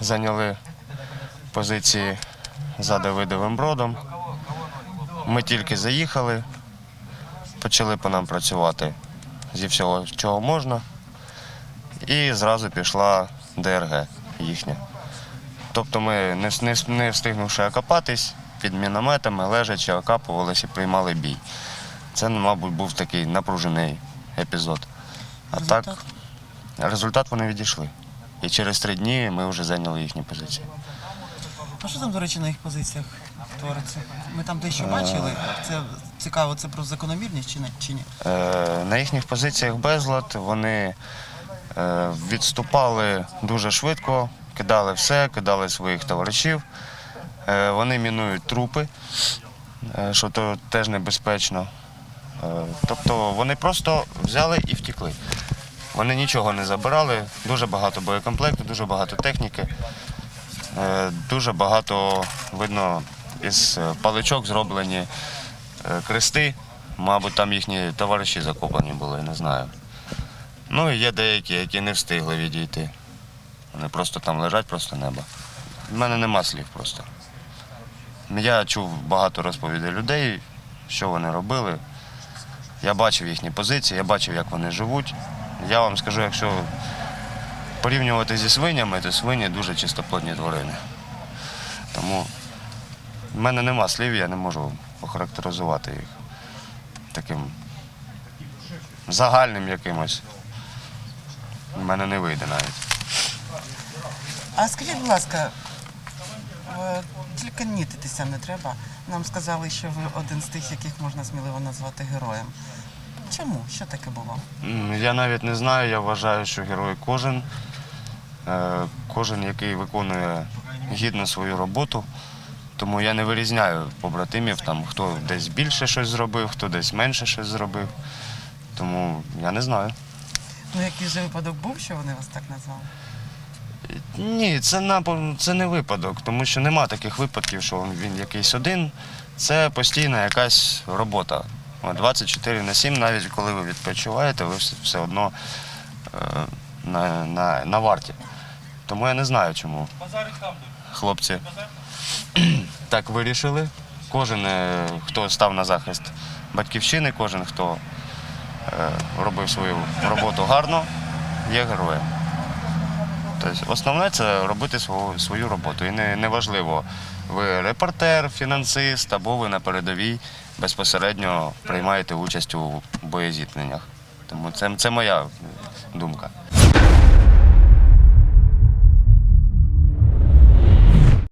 зайняли позиції за Давидовим бродом. Ми тільки заїхали, почали по нам працювати зі всього, чого можна. І зразу пішла ДРГ їхня. Тобто ми, не, не, не встигнувши окопатись, під мінометами, лежачи, окапувалися і приймали бій. Це, мабуть, був такий напружений епізод. А так, результат вони відійшли. І через три дні ми вже зайняли їхні позиції. А що там, до речі, на їх позиціях твориться? Ми там дещо бачили. Це цікаво, це про закономірність чи не чи ні? Е, на їхніх позиціях безлад вони е, відступали дуже швидко, кидали все, кидали своїх товаришів. Е, вони мінують трупи, е, що то теж небезпечно. Е, тобто вони просто взяли і втекли. Вони нічого не забирали, дуже багато боєкомплекту, дуже багато техніки, е, дуже багато видно із е, паличок зроблені е, крести. Мабуть, там їхні товариші закопані були, не знаю. Ну і є деякі, які не встигли відійти. Вони просто там лежать, просто небо. У мене нема слів просто. Я чув багато розповідей людей, що вони робили. Я бачив їхні позиції, я бачив, як вони живуть. Я вам скажу, якщо порівнювати зі свинями, то свині дуже чистоплотні тварини. Тому в мене нема слів, я не можу охарактеризувати їх таким загальним якимось. У мене не вийде навіть. А скажіть, будь ласка, тільки нітитися не треба. Нам сказали, що ви один з тих, яких можна сміливо назвати героєм. Чому? Що таке було? Я навіть не знаю, я вважаю, що герой кожен, е, кожен, який виконує гідно свою роботу. Тому я не вирізняю побратимів, там, хто десь більше щось зробив, хто десь менше щось зробив. Тому я не знаю. Ну, який же випадок був, що вони вас так назвали? Ні, це напо- це не випадок, тому що нема таких випадків, що він якийсь один. Це постійна якась робота. От 24 на 7, навіть коли ви відпочиваєте, ви все- все одно е, на, на, на варті. Тому я не знаю, чому хлопці так вирішили. Кожен, е, хто став на захист батьківщини, кожен, хто е, робив свою роботу гарно, є героєм. Тобто основне це робити свою, свою роботу. І не, не важливо, ви репортер, фінансист або ви на передовій безпосередньо приймаєте участь у боєзіткненнях. Тому це, це моя думка.